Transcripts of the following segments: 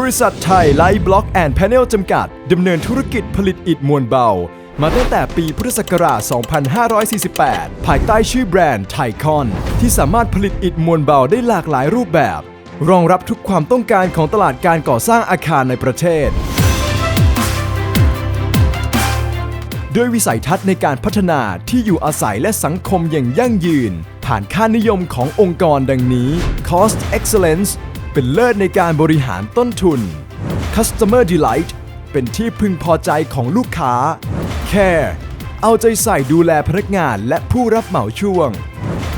บริษัทไทยไลท์บล็อกแอนด์แพเนลจำกัด ดำเนินธุรกิจผลิตอิฐมวลเบา มาตั้งแต่ปีพุทธศักราช 2548 ภายใต้ชื่อแบรนด์ไทคอน ที่สามารถผลิตอิฐมวลเบาได้หลากหลายรูปแบบ รองรับทุกความต้องการของตลาดการก่อสร้างอาคารในประเทศ ด้วยวิสัยทัศน์ในการพัฒนาที่อยู่อาศัยและสังคมอย่างยั่งยืน ผ่านค่านิยมขององค์กรดังนี้ Cost Excellence เป็นเลิศในการบริหารต้นทุน Customer Delight เป็นที่พึงพอใจของลูกค้า Care เอาใจใส่ดูแลพนักงานและผู้รับเหมาช่วง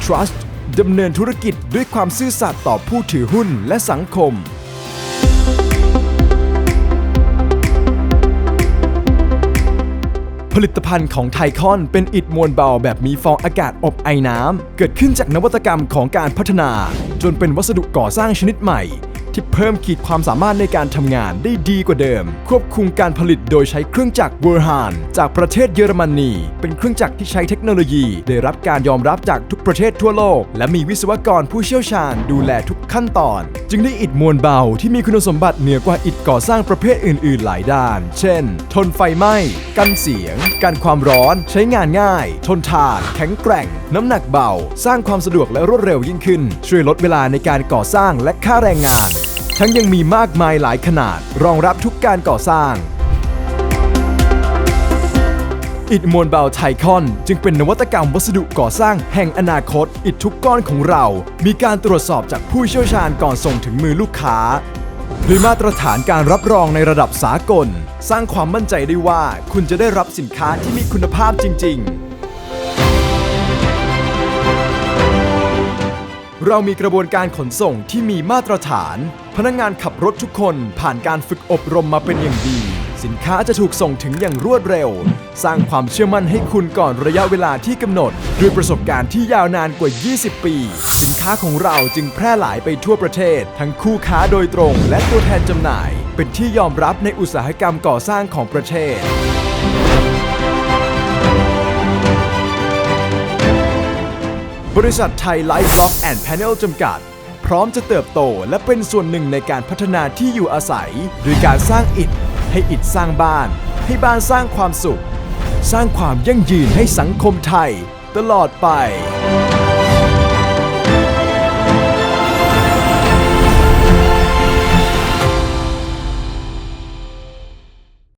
Trust ดำเนินธุรกิจด้วยความซื่อสัตย์ต่อผู้ถือหุ้นและสังคม ผลิตภัณฑ์ของไทคอนเป็นอิฐมวลเบาแบบมีฟองอากาศอบไอน้ำ เกิดขึ้นจากนวัตกรรมของการพัฒนา จนเป็นวัสดุก่อสร้างชนิดใหม่ ที่เพิ่มขีดความสามารถในการทำงานได้ดีกว่าเดิม ควบคุมการผลิตโดยใช้เครื่องจักรเวอร์ฮานจากประเทศเยอรมนี เป็นเครื่องจักรที่ใช้เทคโนโลยี ได้รับการยอมรับจากทุกประเทศทั่วโลก และมีวิศวกรผู้เชี่ยวชาญดูแลทุกขั้นตอน จึงได้อิฐมวลเบาที่มีคุณสมบัติเหนือกว่าอิฐก่อสร้างประเภทอื่น ๆ หลายด้าน เช่น ทนไฟไหม้ กันเสียง กันความร้อน ใช้งานง่าย ทนทาน แข็งแกร่ง น้ำหนักเบา สร้างความสะดวกและรวดเร็วยิ่งขึ้น ช่วยลดเวลาในการก่อสร้างและค่าแรงงาน ทั้งยังมีมากมายหลายขนาด รองรับทุกการก่อสร้าง อิฐมวลเบาไทคอน จึงเป็นนวัตกรรมวัสดุก่อสร้างแห่งอนาคต อิฐทุกก้อนของเรา มีการตรวจสอบจากผู้เชี่ยวชาญก่อนส่งถึงมือลูกค้าด้วยมาตรฐานการรับรองในระดับสากล สร้างความมั่นใจได้ว่าคุณจะได้รับสินค้าที่มีคุณภาพจริง ๆเรามีกระบวนการขนส่งที่มีมาตรฐาน พนักงานขับรถทุกคนผ่านการฝึกอบรมมาเป็นอย่างดี สินค้าจะถูกส่งถึงอย่างรวดเร็ว สร้างความเชื่อมั่นให้คุณก่อนระยะเวลาที่กำหนด ด้วยประสบการณ์ที่ยาวนานกว่า 20 ปี สินค้าของเราจึงแพร่หลายไปทั่วประเทศ ทั้งคู่ค้าโดยตรง และตัวแทนจำหน่าย เป็นที่ยอมรับในอุตสาหกรรมก่อสร้างของประเทศบริษัทไทยไลฟ์บล็อกแอนด์แพนเนลจำกัด พร้อมจะเติบโตและเป็นส่วนหนึ่งในการพัฒนาที่อยู่อาศัยโดยการสร้างอิฐ ให้อิฐสร้างบ้าน ให้บ้านสร้างความสุข สร้างความยั่งยืนให้สังคมไทย ตลอดไป